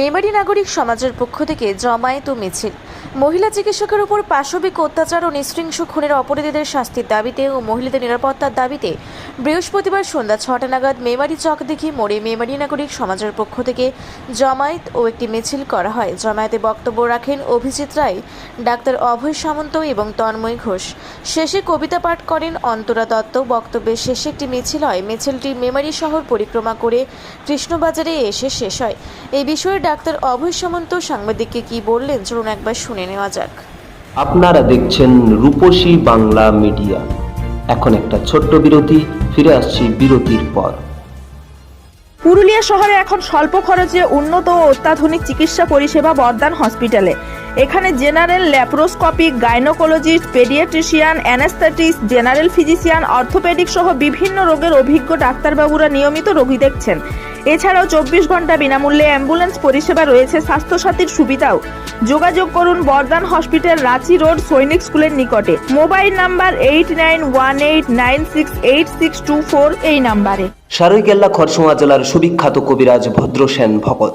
মেমারি নাগরিক সমাজের পক্ষ থেকে জমায়েত মিছিল। মহিলা চিকিৎসকের উপর পাশবিক অত্যাচার ও নৃশৃংস খুনের অপরাধীদের শাস্তির দাবিতে ও মহিলাদের নিরাপত্তার দাবিতে বৃহস্পতিবার সন্ধ্যা ছটা নাগাদ মেমারি চক দেখি মোড়ে মেমারি নাগরিক সমাজের পক্ষ থেকে জমায়েত ও একটি মিছিল করা হয়। জমায়েতে বক্তব্য রাখেন অভিজিৎ রায়, ডাক্তার অভয় সামন্ত এবং তন্ময় ঘোষ। শেষে কবিতা পাঠ করেন অন্তরা দত্ত। বক্তব্যের শেষে একটি মিছিল হয়। মিছিলটি মেমারি শহর পরিক্রমা করে কৃষ্ণবাজারে এসে শেষ হয়। এই বিষয়ে ডাক্তার অভয় সামন্ত সাংবাদিককে কি বললেন? চলুন একবার শুনে নেওয়া যাক। আপনারা দেখছেন রূপসী বাংলা মিডিয়া। এখন একটা ছোট্ট বিরতি ফিরে আসছি বিরতির পর। পুরুলিয়া শহরে এখন স্বল্প খরচে উন্নত ও অত্যাধুনিক চিকিৎসা পরিষেবা বর্দান হসপিটালে। এখানে general laparoscopic gynaecologist paediatrician anaesthetist general physician orthopaedic সহ বিভিন্ন রোগের অভিজ্ঞ ডাক্তারবাবুরা নিয়মিত রোগী দেখছেন। এছাড়াও চব্বিশ ঘণ্টা বিনামূল্যে অ্যাম্বুলেন্স, পরিষেবা রয়েছে, স্বাস্থ্যসাথীর সুবিধাও। যোগাযোগ করুন বর্দান হসপিটাল, রাঁচি রোড, সৈনিক স্কুলের নিকটে। Mobile number eight nine one eight nine six eight six two four এই নাম্বারে। সারৈকেল্লা খরসুয়া জেলার সুবিখ্যাত কবিরাজ Bhadrasen Bhagat.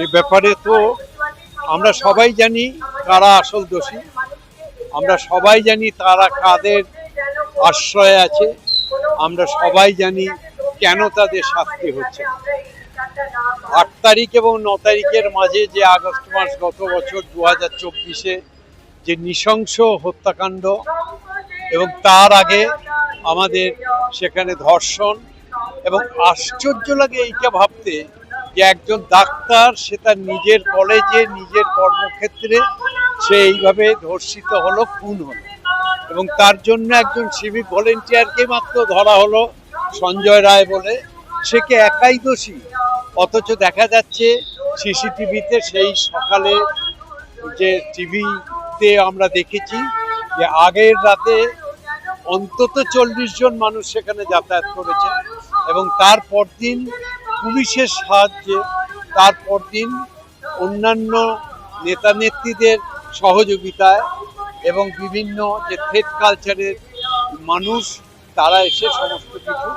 এই ব্যাপারে তো আমরা সবাই জানি কারা আসল দোষী। আমরা সবাই জানি তারা কাদের আশ্রয় আছে। আমরা সবাই জানি কেন তাদের শাস্তি হচ্ছে। আট তারিখ এবং ন তারিখের মাঝে যে আগস্ট মাস গত বছর দু হাজার চব্বিশে যে নৃশংস হত্যাকাণ্ড এবং তার আগে আমাদের সেখানে ধর্ষণ এবং আশ্চর্য লাগে এইটা ভাবতে যে একজন ডাক্তার, সে তার নিজের কলেজে, নিজের কর্মক্ষেত্রে সে এইভাবে ধর্ষিত হলো, খুন হলো। এবং তার জন্য একজন সিভিক ভলেন্টিয়ারকে মাত্র ধরা হলো, সঞ্জয় রায় বলে। সে কি একাই দোষী? অথচ দেখা যাচ্ছে, সিসিটিভিতে সেই সকালে যে টিভিতে আমরা দেখেছি যে আগের রাতে অন্তত চল্লিশ জন মানুষ সেখানে যাতায়াত করেছে এবং তারপর দিন পুলিশের সাহায্যে তারপর দিন অন্যান্য নেতা নেত্রীদের সহযোগিতায় এবং বিভিন্ন যে থ্রেড কালচারের মানুষ, তারা এসে সমস্ত কিছু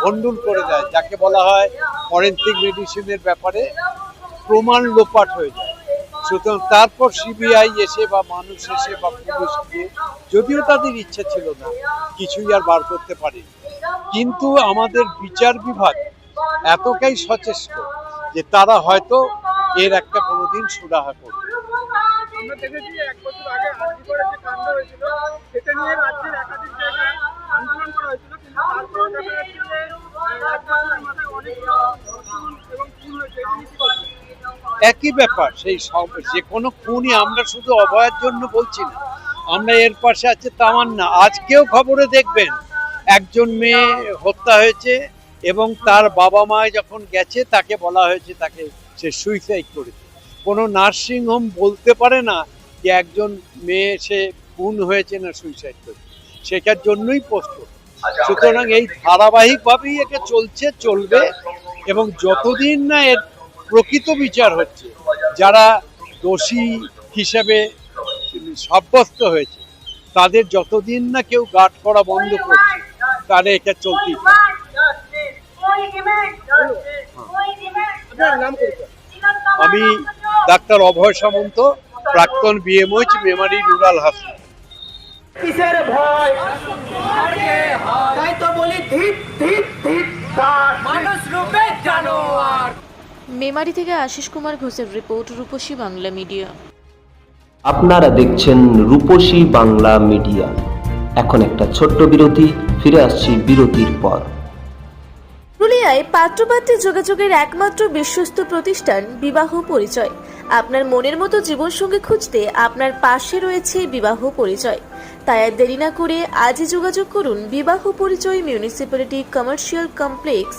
ভণ্ডুল করে দেয়, যাকে বলা হয় ফরেন্সিক মেডিসিনের ব্যাপারে প্রমাণ লোপাট হয়ে যায়। সুতরাং তারপর সিবিআই এসে বা মানুষ এসে বা পুলিশ গিয়ে, যদিও তাদের ইচ্ছা ছিল না, কিছুই আর বার করতে পারেনি। কিন্তু আমাদের বিচার বিভাগ এতটাই সচেষ্ট যে তারা হয়তো এর একটা কোনোদিন সুরাহা করবে। আমরা দেখেছি এক বছর আগে একই ব্যাপার সেই সব যে কোনো খুনই আমরা শুধু অভয়ের জন্য বলছি না। আমরা এর পাশে আছে তামান্না। আজকেও খবরে দেখবেন একজন মেয়ে হত্যা হয়েছে এবং তার বাবা মা যখন গেছে তাকে বলা হয়েছে তাকে সে সুইসাইড করেছে। কোনো নার্সিং হোম বলতে পারে না যে একজন মেয়ে সে খুন হয়েছে না সুইসাইড করেছে। সেটার জন্যই পোস্ট সুতরাং এই ধারাবাহিকভাবেই একে চলছে চলবে এবং যতদিন না এর প্রকৃত বিচার হচ্ছে, যারা দোষী হিসেবে সাব্যস্ত হয়েছে, তাদের যতদিন না কেউ গার্ড করা বন্ধ করছে, তাহলে এটা পরিচয় আমি ডাক্তার অভয় সামন্ত, প্রাক্তন বিএমওইচ মেমারি রুরাল হাসপাতাল কিসের ভয়? তাই তো বলি ধিপ ধিপ ধিপ তার মানুষ রূপে জানোয়ার মেমারি থেকে আশিস কুমার ঘোষের রিপোর্ট রূপসী বাংলা মিডিয়া। আপনারা দেখছেন রূপসী বাংলা মিডিয়া। এখন একটা ছোট্ট বিরতি ফিরে আসছি বিরতির পর। পুরুলিয়ায় পাত্রপাত্রী যোগাযোগের একমাত্র বিশ্বস্ত প্রতিষ্ঠান বিবাহ পরিচয়। আপনার মনের মতো জীবনসঙ্গী খুঁজতে আপনার পাশে রয়েছে বিবাহ পরিচয়। তাই আর দেরি না করে আজই যোগাযোগ করুন বিবাহ পরিচয় municipality commercial complex